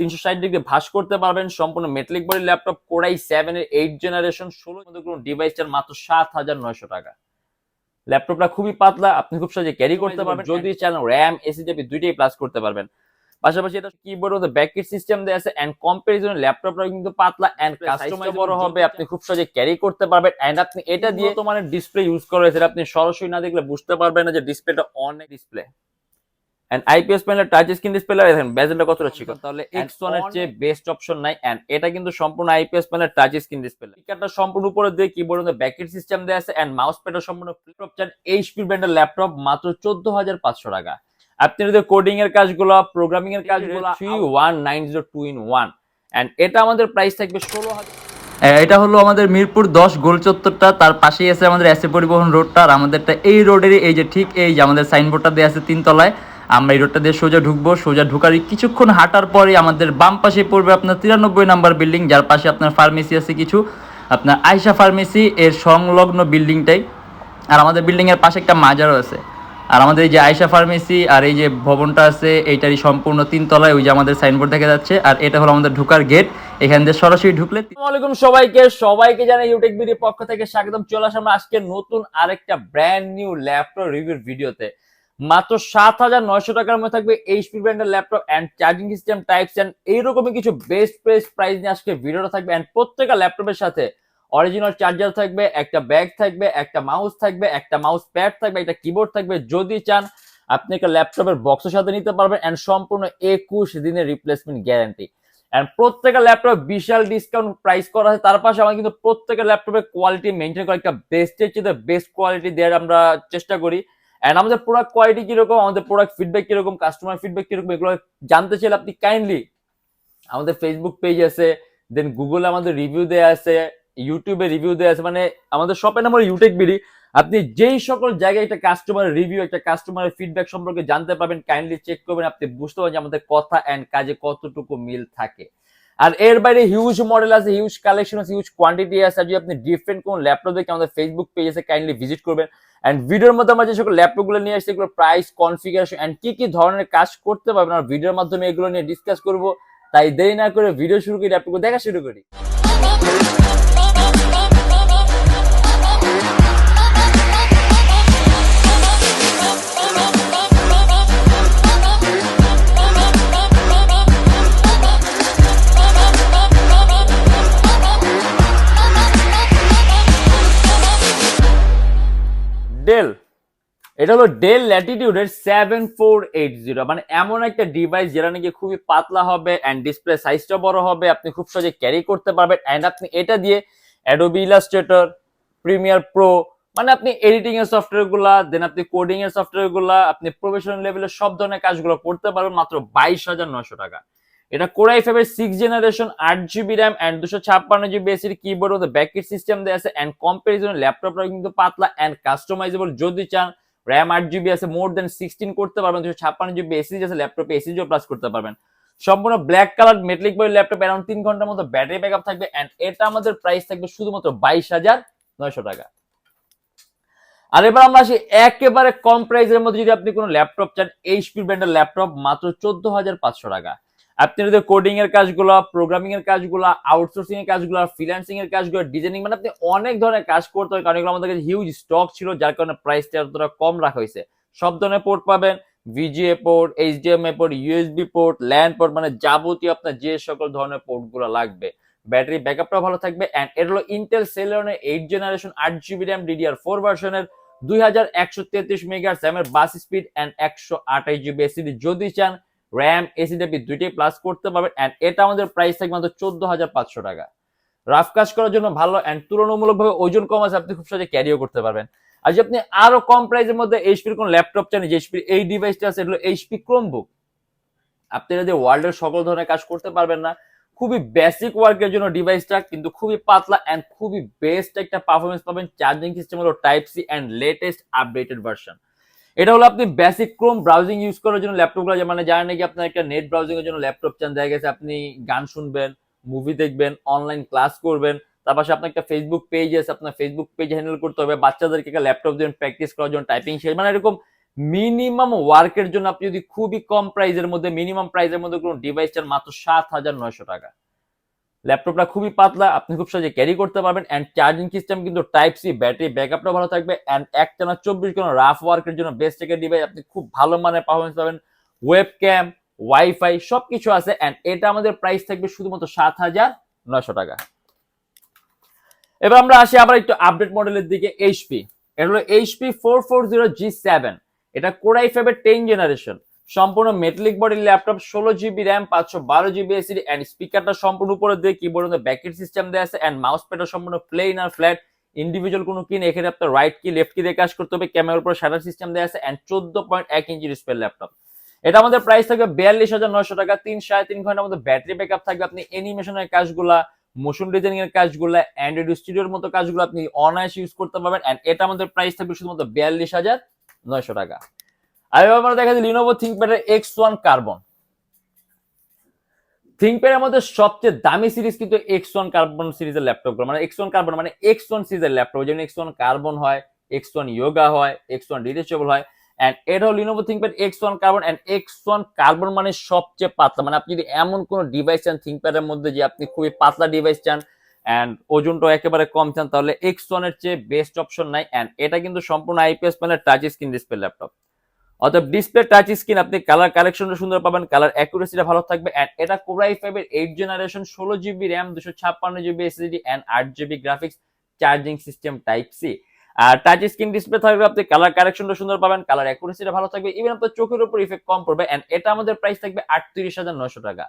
তিনশো ষাট ডিগ্রি ভাস করতে পারবেন। সম্পূর্ণ metallic body laptop core i seven এর এইট জেনারেশন ষোলো মধ্যে কোনো ডিভাইসটার মাত্র সাত হাজার নয়শো টাকা। ল্যাপটপটা খুবই পাতলা আপনি খুব সহজে ক্যারি করতে পারবেন। যদি চান র্যাম এসিডিপি দুইটাই প্লাস করতে পারবেন। পাশাপাশি এটা কিবোর্ড মধ্যে ব্যাকেট সিস্টেম দেওয়া আছে এন্ড কম্পারিজন ল্যাপটপটা কিন্তু পাতলা এন্ড কাস্টমাইজ বড় হবে। আপনি খুব সহজে ক্যারি করতে পারবেন এন্ড আপনি এটা দিয়ে তো মানে ডিসপ্লে ইউজ করা হয়েছে। আপনি সরাসরি না দেখলে বুঝতে পারবেন না যে ডিসপ্লেটা অনেক display and IPS panel touch screen display দেখেন বেজেলটা কতটা ছিল তাহলে এক্স ওয়ানের চেয়ে বেস্ট অপশন নাই এন্ড এটা কিন্তু সম্পূর্ণ IPS panel touch screen display স্পিকারটা সম্পূর্ণ উপরে দিয়ে কিবোর্ড মধ্যে ব্যাকেট সিস্টেম দেওয়া আছে এন্ড মাউস প্যাডটা সম্পূর্ণ ফ্লিপটপ চান এইচপি ব্র্যান্ডের ল্যাপটপ মাত্র চোদ্দ হাজার পাঁচশো টাকা। আপনি যদি কোডিং এর কাজগুলো প্রোগ্রামিং এর কাজগুলো three one nine zero two in one and এটা আমাদের প্রাইস থাকবে ষোলো হাজার এটা হলো আমাদের মিরপুর দশ গোল চত্বরটা তার পাশেই আছে আমাদের এসে পরিবহন রোডটা আর আমাদেরটা এই রোডেরই এই যে ঠিক এই যে আমাদের সাইনবোর্ডটা দেওয়া আছে তিনতলায়। আমরা এই রোডটা দিয়ে সোজা ঢুকবো। সোজা ঢুকার কিছুক্ষণ হাঁটার পরে আমাদের বাম পাশে পড়বে আপনার তিরানব্বই নাম্বার বিল্ডিং, যার পাশে আপনার ফার্মেসি আছে কিছু। আপনার আয়সা ফার্মেসি, এর সংলগ্ন বিল্ডিংটাই। আর আমাদের বিল্ডিং এর পাশে একটা মাজারও আছে। আর আমাদের এই যে আয়সা ফার্মেসি আর এই যে ভবনটা আছে, এইটারই সম্পূর্ণ তিনতলায় ওই যে আমাদের সাইনবোর্ড দেখা যাচ্ছে। আর এটা হলো আমাদের ঢুকার গেট। এখান দিয়ে সরাসরি ঢুকলে আসসালামু সবাইকে। সবাইকে জানাই ইউটেক বিডির পক্ষ থেকে স্বাগতম। চলে আসলাম আজকে নতুন আরেকটা ব্র্যান্ড নিউ ল্যাপটপ রিভিউর ভিডিওতে মাত্র সাত হাজার নয়শো টাকার মধ্যে থাকবে এইচপি ব্র্যান্ডের laptop and charging system types and এইরকমই কিছু বেস্ট প্রাইস প্রাইস নিয়ে আজকে ভিডিওটা থাকবে অ্যান্ড প্রত্যেকটা ল্যাপটপের সাথে অরিজিনাল চার্জার থাকবে, একটা ব্যাগ থাকবে, একটা মাউস থাকবে, একটা মাউস প্যাড থাকবে, একটা কিবোর্ড থাকবে। যদি চান, আপনি একটা ল্যাপটপের বক্সের সাথে নিতে পারবেন অ্যান্ড সম্পূর্ণ একুশ দিনের রিপ্লেসমেন্ট গ্যারান্টি অ্যান্ড প্রত্যেকটা ল্যাপটপ বিশাল ডিসকাউন্ট প্রাইস করা আছে। তার পাশে আমরা কিন্তু প্রত্যেকটা ল্যাপটপের কোয়ালিটি মেনটেন করা, একটা বেস্টের চেয়ে বেস্ট কোয়ালিটি দেওয়ার আমরা চেষ্টা করি। এন্ড আমাদের প্রোডাক্ট কোয়ালিটি কীরকম, আমাদের প্রোডাক্ট ফিডব্যাক কীরকম কাস্টমার ফিডব্যাক কীরকম, এগুলো জানতে চাইলে আপনি কাইন্ডলি আমাদের ফেসবুক পেজ আছে দেন গুগলে আমাদের রিভিউ দেওয়া আছে ইউটিউবে রিভিউ দেওয়া আছে মানে আমাদের শপের নাম্বার ইউটেক বিডি আপনি যেই সকল জায়গায় একটা কাস্টমারের রিভিউ একটা কাস্টমারের ফিডব্যাক সম্পর্কে জানতে পারবেন কাইন্ডলি চেক করবেন, আপনি বুঝতে পারবেন যে আমাদের কথা অ্যান্ড কাজে কতটুকু মিল থাকে। আর এর বাইরে হিউজ মডেল আছে হিউজ কালেকশন আছে হিউজ কোয়ান্টিটি আছে। যদি আপনি ডিফারেন্ট কোন ল্যাপটপ দেখে আমাদের ফেসবুক পেজ আছে কাইন্ডলি ভিজিট করবেন। অ্যান্ড ভিডিওর মধ্যে আমরা যে সকল ল্যাপটপগুলো নিয়ে আসছি, এগুলো প্রাইস কনফিগারেশন অ্যান্ড কি কি ধরনের কাজ করতে পারবেন, আর ভিডিওর মাধ্যমে এগুলো নিয়ে ডিসকাস করব। তাই দেরি না করে ভিডিও শুরু করি ল্যাপটপগুলো দেখা শুরু করি। ডেল এটা হলো ডেল ল্যাটিটিউডের সেভেন ফোর এইট জিরো মানে এমন একটা ডিভাইস যেটা নাকি খুবই পাতলা হবে অ্যান্ড ডিসপ্লে সাইজটা বড় হবে। আপনি খুব সহজে ক্যারি করতে পারবেন অ্যান্ড আপনি এটা দিয়ে অ্যাডোবি ইলাস্ট্রেটর প্রিমিয়ার প্রো মানে আপনি এডিটিং এর সফটওয়্যারগুলা দেন আপনি কোডিং এর সফটওয়্যারগুলা, আপনি প্রফেশনাল লেভেলের সব ধরনের কাজগুলো করতে পারবেন মাত্র বাইশ হাজার নয়শো টাকা। এটা কোরাই ফাইভের সিক্স জেনারেশন আট জিবি র্যাম অ্যান্ড দুশো ছাপ্পান্ন জিবি এসির কিবোর্ড মধ্যে ব্যাকেট সিস্টেম দেওয়া আছে অ্যান্ড কম্পারিজন ল্যাপটপটা কিন্তু পাতলা অ্যান্ড কাস্টমাইজেবল যদি চান র্যাম আট জিবি আছে মোর দেন সিক্সটিন করতে পারবেন, দুশো ছাপ্পান্ন জিবি এসি আছে ল্যাপটপে এসিজিও প্লাস করতে পারবেন। সম্পূর্ণ ব্ল্যাক কালার মেটলিক বই ল্যাপটপ অ্যারাউন্ড তিন ঘণ্টার মতো ব্যাটারি ব্যাকআপ থাকবে অ্যান্ড এটা আমাদের প্রাইস থাকবে শুধুমাত্র বাইশ হাজার নয়শো টাকা। আর এবার আমরা আসি একেবারে কম প্রাইসের মধ্যে যদি আপনি কোনো ল্যাপটপ চান এইচপি ব্র্যান্ডের ল্যাপটপ মাত্র চোদ্দ হাজার পাঁচশো টাকা। আপনি যদি কোডিং এর কাজগুলো প্রোগ্রামিং এর কাজগুলো আউটসোর্সিং এর কাজগুলো ফ্রিল্যান্সিং এর কাজগুলো ডিজাইনিং মানে আপনি অনেক ধরনের কাজ করতে হয়, কারণ এগুলো আমাদের কাছে হিউজ স্টক ছিল, যার কারণে প্রাইসটা এতটা কম রাখা হয়েছে। সব ধরনের পোর্ট পাবেন VGA port HDMI port USB port LAN port মানে যাবতীয় আপনার যে সকল ধরনের পোর্টগুলো লাগবে। ব্যাটারি ব্যাকআপটাও ভালো থাকবে অ্যান্ড এর হলো ইন্টেল সেলেরনের এইট জেনারেশন আট জিবি র্যাম ডিডিআর ফোর ভার্সনের দুই হাজার একশো তেত্রিশ মেগা স্যামের বাস স্পিড অ্যান্ড একশো আঠাশ জিবি এসিডি যদি চান র্যাম এসিডিপি দুইটাই প্লাস করতে পারবেন অ্যান্ড এটা আমাদের প্রাইস থাকবে মাত্র চোদ্দ হাজার পাঁচশো টাকা। রাফ কাজ করার জন্য ভালো অ্যান্ড তুলনামূলকভাবে ওজন কম আছে, আপনি খুব সহজে ক্যারিও করতে পারবেন। আর যদি আপনি আরও কম প্রাইসের মধ্যে এইচপির কোন ল্যাপটপ চান যে এইচপির এই ডিভাইসটা আছে এটা হলো এইচপি ক্রোমবুক আপনি যদি ওয়ার্ল্ডের সকল ধরনের কাজ করতে পারবেন না, খুবই বেসিক ওয়ার্কের জন্য ডিভাইসটা কিন্তু খুবই পাতলা অ্যান্ড খুবই বেস্ট একটা পারফরমেন্স পাবেন চার্জিং সিস্টেম হলো type C and latest updated version এটা হলো আপনি বেসিক ক্রোম ব্রাউজিং ইউজ করার জন্য ল্যাপটপগুলো মানে জানেন নাকি আপনার একটা নেট ব্রাউজিং এর জন্য ল্যাপটপ চান, দেখা গেছে আপনি গান শুনবেন মুভি দেখবেন অনলাইন ক্লাস করবেন, তার পাশে আপনার একটা ফেসবুক পেজ আছে, আপনার ফেসবুক পেজ হ্যান্ডেল করতে হবে, বাচ্চাদেরকে একটা ল্যাপটপ দেবেন প্র্যাকটিস করার জন্য টাইপিং শেষ। মানে এরকম মিনিমাম ওয়ার্কের জন্য আপনি যদি খুবই কম প্রাইজের মধ্যে মিনিমাম প্রাইজের মধ্যে কোনো ডিভাইস চান, মাত্র সাত হাজার নয়শো টাকা। ল্যাপটপটা খুবই পাতলা, আপনি খুব সহজে ক্যারি করতে পারবেন অ্যান্ড চার্জিং সিস্টেম কিন্তু টাইপ সি ব্যাটারি ব্যাকআপটা ভালো থাকবে অ্যান্ড একটানা চব্বিশ কোনো রাফ ওয়ার্কের জন্য বেস্ট একটা ডিভাইস আপনি খুব ভালো মানের পারফরমেন্স পাবেন। ওয়েব ক্যাম ওয়াইফাই সবকিছু আছে অ্যান্ড এটা আমাদের প্রাইস থাকবে শুধুমাত্র সাত হাজার নয়শো টাকা। এবার আমরা আসি আবার একটু আপডেট মডেলের দিকে এইচপি এটা হলো HP four four zero G seven এটা কোরাই ফাইভের টেন জেনারেশন সম্পূর্ণ মেটালিক বডির ল্যাপটপ ষোলো জিবি র্যাম পাঁচশো বারো জিবি এসিডি অ্যান্ড স্পিকারটা সম্পূর্ণ উপরে দিয়ে কিবোর্ড ব্যাকেট সিস্টেম দেওয়া আছে অ্যান্ড মাউস প্যাডটা সম্পূর্ণ প্লেন আর ফ্ল্যাট ইন্ডিভিজুয়াল কোনো কিন এখানে আপনার রাইট কি লেফট কি দিয়ে কাজ করতে হবে। ক্যামেরার উপর শাটার সিস্টেম দেওয়া আছে অ্যান্ড চোদ্দ পয়েন্ট এক ইঞ্চি ডিসপ্লে ল্যাপটপ এটা আমাদের প্রাইস থাকবে বিয়াল্লিশ হাজার নয়শো টাকা। তিন, সাড়ে তিন ঘণ্টার মধ্যে ব্যাটারি ব্যাকআপ থাকবে। আপনি অ্যানিমেশনের কাজগুলা মোশন ডিজাইনিং এর কাজগুলো অ্যান্ড্রয়েড স্টুডিওর মতো কাজগুলো আপনি অনায়াসে ইউজ করতে পারবেন। এন্ড এটা আমাদের প্রাইস থাকবে শুধুমাত্র বিয়াল্লিশ হাজার নয়শো টাকা। আর এবার আমরা দেখা যায় লিনোভো থিঙ্কপ্যাডের এক্স ওয়ান কার্বন থিঙ্কপ্যাডের মধ্যে সবচেয়ে দামি সিরিজ কিন্তু এক্স ওয়ান কার্বন সিরিজের ল্যাপটপগুলো মানে এক্স ওয়ান কার্বন মানে এক্স ওয়ান সিরিজের ল্যাপটপ যেমন এক্স ওয়ান কার্বন হয় এক্স ওয়ান ইয়োগা হয় এক্স ওয়ান ডিটেচেবল হয় অ্যান্ড এটা হলো Lenovo ThinkPad X one carbon and X one carbon মানে সবচেয়ে পাতলা মানে আপনি যদি এমন কোনো ডিভাইস চান থিঙ্কপ্যাডের মধ্যে যে আপনি খুবই পাতলা ডিভাইস চান অ্যান্ড ওজনটা একেবারে কম চান তাহলে এক্স ওয়ানের চেয়ে বেস্ট অপশন নাই অ্যান্ড এটা কিন্তু সম্পূর্ণ IPS panel touch screen display laptop অর্থাৎ ডিসপ্লে টাচ স্ক্রিন আপনি কালার কালেকশনটা সুন্দর পাবেন কালার অ্যাকুরেসিটা ভালো থাকবে অ্যান্ড এটা কোরাই ফাইভের এইট জেনারেশন ষোলো জিবি র্যাম দুশো ছাপ্পান্ন জিবি এসএসডি অ্যান্ড আট GB graphics charging system type C আর টাচ স্ক্রিন ডিসপ্লে থাকবে, আপনি কালার কারেকশনটা সুন্দর পাবেন কালার অ্যাকুরেসিটা ভালো থাকবে ইভেন আপনার চোখের উপর ইফেক্ট কম পড়বে এন্ড এটা আমাদের প্রাইস থাকবে আটত্রিশ হাজার নশো টাকা।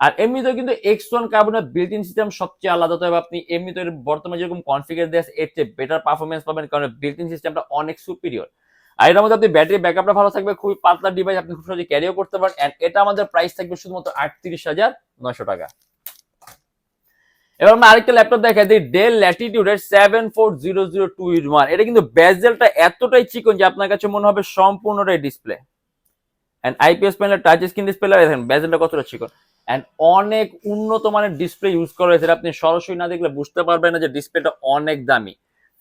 আর এমনিতেও কিন্তু এক্স ওয়ান কার্বনের বিল্ট ইন সিস্টেম সবচেয়ে আলাদা, তবে আপনি এমনিতে বর্তমানে যেরকম কনফিগার দিয়ে আছে, এর চেয়ে বেটার পারফরমেন্স পাবেন, কারণ বিল্ট ইন সিস্টেমটা অনেক সুপিরিয়র আর এটার মধ্যে আপনি ব্যাটারি ব্যাকআপটা ভালো থাকবে, খুবই পাতলা ডিভাইস আপনি খুব সহজে ক্যারিও করতে পারেন এন্ড এটা আমাদের প্রাইস থাকবে শুধুমাত্র আটত্রিশ হাজার নশো টাকা। এবার আমরা আরেকটা ল্যাপটপ দেখা দিই Dell ল্যাটিটিউডের seven four zero zero two in one এটা কিন্তু বেজেলটা এতটাই চিকন যে আপনার কাছে মনে হবে সম্পূর্ণটাই display and IPS panel touch screen display দেখেন বেজেলটা কতটা চিকন এন্ড অনেক উন্নত মানের ডিসপ্লে ইউজ করা হয়েছে আপনি সরাসরি না দেখলে বুঝতে পারবেন না যে ডিসপ্লেটা অনেক দামি।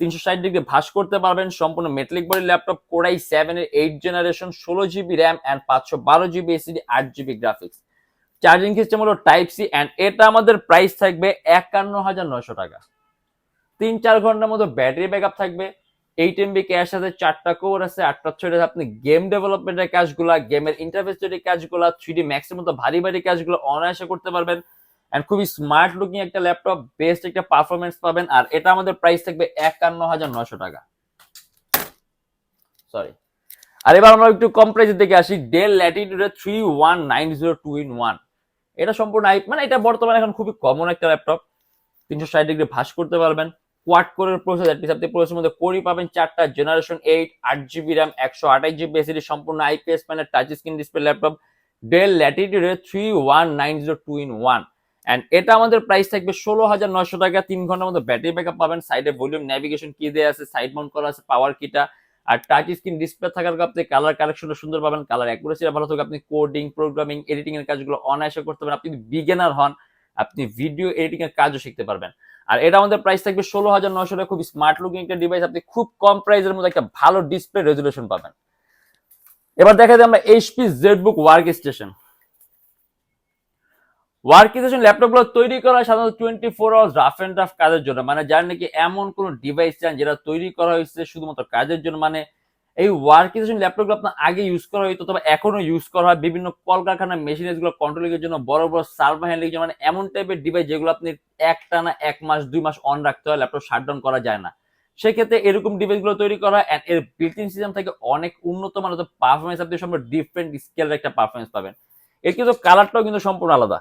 তিনশো ষাট ডিগ্রি ভাস করতে পারবেন। সম্পূর্ণ metallic body laptop core i seven এর এইট জেনারেশন ষোলো জিবি র্যাম অ্যান্ড পাঁচশো বারো জিবি এসিডি আট জিবি গ্রাফিক্স চার্জিং সিস্টেম হলো টাইপ সি অ্যান্ড এটা আমাদের প্রাইস থাকবে একান্ন হাজার নয়শো টাকা। তিন চার ঘণ্টার মতো ব্যাটারি ব্যাকআপ থাকবে। এইট এমবি ক্যাশ আছে, চারটা কোর আছে, আটটা ছয়টা আপনি গেম ডেভেলপমেন্টের কাজগুলা গেমের ইন্টারফেস তৈরি কাজগুলা থ্রি ডি ম্যাক্সের মতো ভারী ভারী কাজগুলো অনায়াসে করতে পারবেন। অ্যান্ড খুবই স্মার্ট লুকিং একটা ল্যাপটপ বেস্ট একটা পারফরমেন্স পাবেন। আর এটা আমাদের প্রাইস থাকবে একান্ন হাজার নশো টাকা। সরি আর এবার আমরা একটু কম প্রাইসের দিকে আসি। Dell ল্যাটিটিউডের three one nine zero two in one এটা সম্পূর্ণ আই মানে এটা বর্তমানে এখন খুবই কমন একটা ল্যাপটপ তিনশো ষাট ডিগ্রি ভাস করতে পারবেন। কোয়াড কোরের প্রসেস অ্যাটলিস্ট আপনি প্রসেসের মধ্যে কোরই পাবেন চারটা জেনারেশন এইট আট জিবি র্যাম একশো আঠাশ জিবি এসিডি সম্পূর্ণ IPS panel touch screen display laptop Dell ল্যাটিটিউডের three one nine zero two in one and এটা আমাদের প্রাইস থাকবে ষোলো হাজার নয়শো টাকা। তিন ঘণ্টার মধ্যে ব্যাটারি ব্যাকআপ পাবেন। সাইডে ভলিউম ন্যাভিগেশন কি দেওয়া আছে সাইড মাউন্ট করা আছে পাওয়ার কিটা আর টাচ স্ক্রিন ডিসপ্লে থাকার আপনি কালার কালেকশনটা সুন্দর পাবেন। কালার অ্যাকুরেসিটা ভালো থাকবে আপনি কোডিং প্রোগ্রামিং এডিটিং এর কাজগুলো অনায়াসে করতে পারেন। আপনি বিগিনার হন, আপনি ভিডিও এডিটিং এর কাজও শিখতে পারবেন। আর এটা আমাদের প্রাইস থাকবে ষোলো হাজার নয়শো টাকা। খুব স্মার্ট লুকিং একটা ডিভাইস আপনি খুব কম প্রাইসের মধ্যে একটা ভালো ডিসপ্লে রেজুলেশন পাবেন। এবার দেখা যায় আমরা HP ZBook work station work station ল্যাপটপগুলো তৈরি করা সাধারণত twenty four hours rough and rough কাজের জন্য। মানে যার নাকি এমন কোনো ডিভাইস চান যেটা তৈরি করা হয়েছে শুধুমাত্র কাজের জন্য মানে এই ওয়ার্ক স্টেশন ল্যাপটপগুলো আপনার আগে ইউজ করা হইতো তবে এখনও ইউজ করা হয়। বিভিন্ন কলকারখানা মেশিনারিজগুলো কন্ট্রোলিং এর জন্য বড় বড় সার্ভার হ্যান্ডলিং মানে এমন টাইপের ডিভাইস যেগুলো আপনি একটানা এক মাস, দুই মাস অন রাখতে হয় ল্যাপটপ শাটডাউন করা যায় না। সেক্ষেত্রে এরকম ডিভাইসগুলো তৈরি করা হয় and এর বিল্ট সিস্টেম থেকে অনেক উন্নত মানের পারফরমেন্স আপনি সম্পূর্ণ ডিফারেন্ট স্কেলের একটা পারফরমেন্স পাবেন। এর কিন্তু কালারটাও কিন্তু সম্পূর্ণ আলাদা।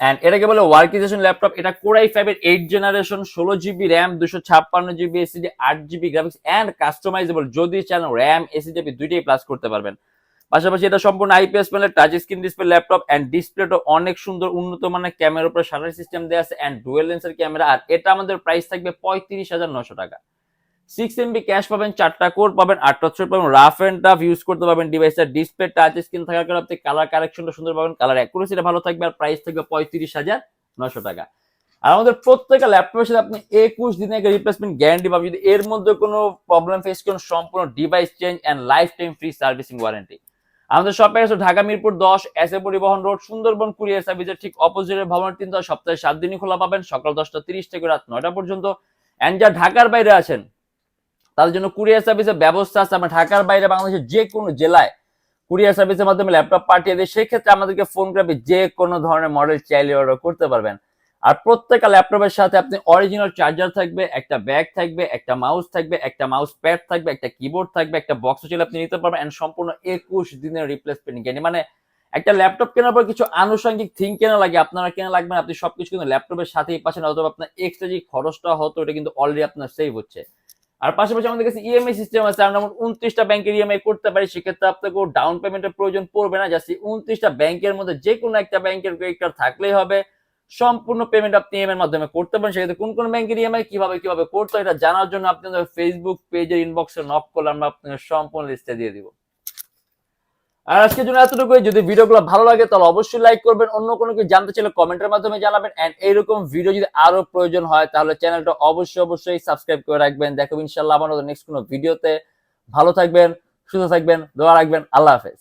অ্যান্ড এটাকে বলে ওয়ার্কিজেশন ল্যাপটপ এটা কোরাই ফাইভের এইট জেনারেশন ষোলো জিবি র্যাম দুশো ছাপ্পান্ন জিবি এসিডি আট জিবি গ্রাফিক্স অ্যান্ড কাস্টমাইজেবল যদি চান র্যাম এসিডি আপনি দুইটাই প্লাস করতে পারবেন। পাশাপাশি এটা সম্পূর্ণ IPS panel touch screen display laptop and ডিসপ্লেটা অনেক সুন্দর, উন্নত মানের ক্যামেরার উপরে শাটার সিস্টেম দেওয়া আছে অ্যান্ড ডুয়েল লেন্সের ক্যামেরা আর এটা আমাদের প্রাইস থাকবে পঁয়ত্রিশ হাজার নশো টাকা। সিক্স এমবি ক্যাশ পাবেন, চারটা কোর পাবেন, আটটা ছয় পাবেন রাফ অ্যান্ড টাফ ইউজ করতে পারবেন ডিভাইসটা ডিসপ্লে টাচ স্ক্রিন থাকার কারণে আপনি কালার কারেকশনটা সুন্দর পাবেন কালার অ্যাকুরেসিটা ভালো থাকবে আর প্রাইস থাকবে পঁয়ত্রিশ হাজার নশো টাকা। আর আমাদের প্রত্যেকটা ল্যাপটপের সাথে আপনি একুশ দিনের একটা রিপ্লেসমেন্ট গ্যারান্টি পাবেন, যদি এর মধ্যে কোনো প্রবলেম ফেস করেন, সম্পূর্ণ device change and lifetime free servicing warranty আমাদের শপে আছে ঢাকা, মিরপুর দশ এস এ পরিবহন রোড সুন্দরবন কুরিয়ার সার্ভিসের ঠিক অপোজিটে ভবন তিন তলা সপ্তাহে সাত দিনই খোলা পাবেন, সকাল দশটা তিরিশ থেকে রাত নয়টা পর্যন্ত। অ্যান্ড যা ঢাকার বাইরে আছেন তাদের জন্য কুরিয়ার সার্ভিসের ব্যবস্থা আছে। আমরা ঢাকার বাইরে বাংলাদেশের যে কোনো জেলায় কুরিয়ার সার্ভিসের মাধ্যমে ল্যাপটপ পাঠিয়ে দিই সেক্ষেত্রে আমাদেরকে ফোন করে যে কোনো ধরনের মডেল চাইলে অর্ডার করতে পারবেন। আর প্রত্যেকটা ল্যাপটপের সাথে আপনি অরিজিনাল চার্জার থাকবে, একটা ব্যাগ থাকবে, একটা মাউস থাকবে, একটা মাউস প্যাড থাকবে, একটা কিবোর্ড থাকবে, একটা বক্স চাইলে আপনি নিতে পারবেন এন্ড সম্পূর্ণ একুশ দিনের রিপ্লেসমেন্ট গ্যারান্টি মানে একটা ল্যাপটপ কেনার পর কিছু আনুষঙ্গিক থিং কেনা লাগে, আপনারা কেনা লাগবে আপনি সবকিছু কিন্তু ল্যাপটপের সাথেই পাচ্ছেন, অথবা আপনার এক্সট্রা যে খরচটা হতো এটা কিন্তু অলরেডি আপনার সেভ হচ্ছে। আর পাশাপাশি আমাদের কাছে ইএমআই সিস্টেম আছে, আমরা মোট উনত্রিশটা ব্যাংকের ইএমআই করতে পারি, সেক্ষেত্রে আপনাকে ডাউন পেমেন্টের প্রয়োজন পড়বে না জাস্ট উনত্রিশটা ব্যাংকের মধ্যে যে কোনো একটা ব্যাংকের ক্রেডিট কার্ড থাকলেই হবে। সম্পূর্ণ পেমেন্ট আপনি ইএমআই এর মাধ্যমে করতে পারেন, সেক্ষেত্রে কোন কোন ব্যাংকের ইএমআই কীভাবে কীভাবে করতে এটা জানার জন্য আপনি ফেসবুক পেজের ইনবক্সে নক করলে আমরা আপনাকে সম্পূর্ণ লিস্টে দিয়ে দিব। আর আজকের জন্য এতটুকুই। যদি ভিডিওগুলো ভালো লাগে, তাহলে অবশ্যই লাইক করবেন। অন্য কোনো কিছু জানতে চাইলে কমেন্টের মাধ্যমে জানাবেন। এন্ড এইরকম ভিডিও যদি আরও প্রয়োজন হয়, তাহলে চ্যানেলটা অবশ্যই অবশ্যই সাবস্ক্রাইব করে রাখবেন। দেখো ইনশাল্লাহ আমার নেক্সট কোনো ভিডিওতে ভালো থাকবেন, সুস্থ থাকবেন, দোয়া রাখবেন। আল্লাহ হাফেজ।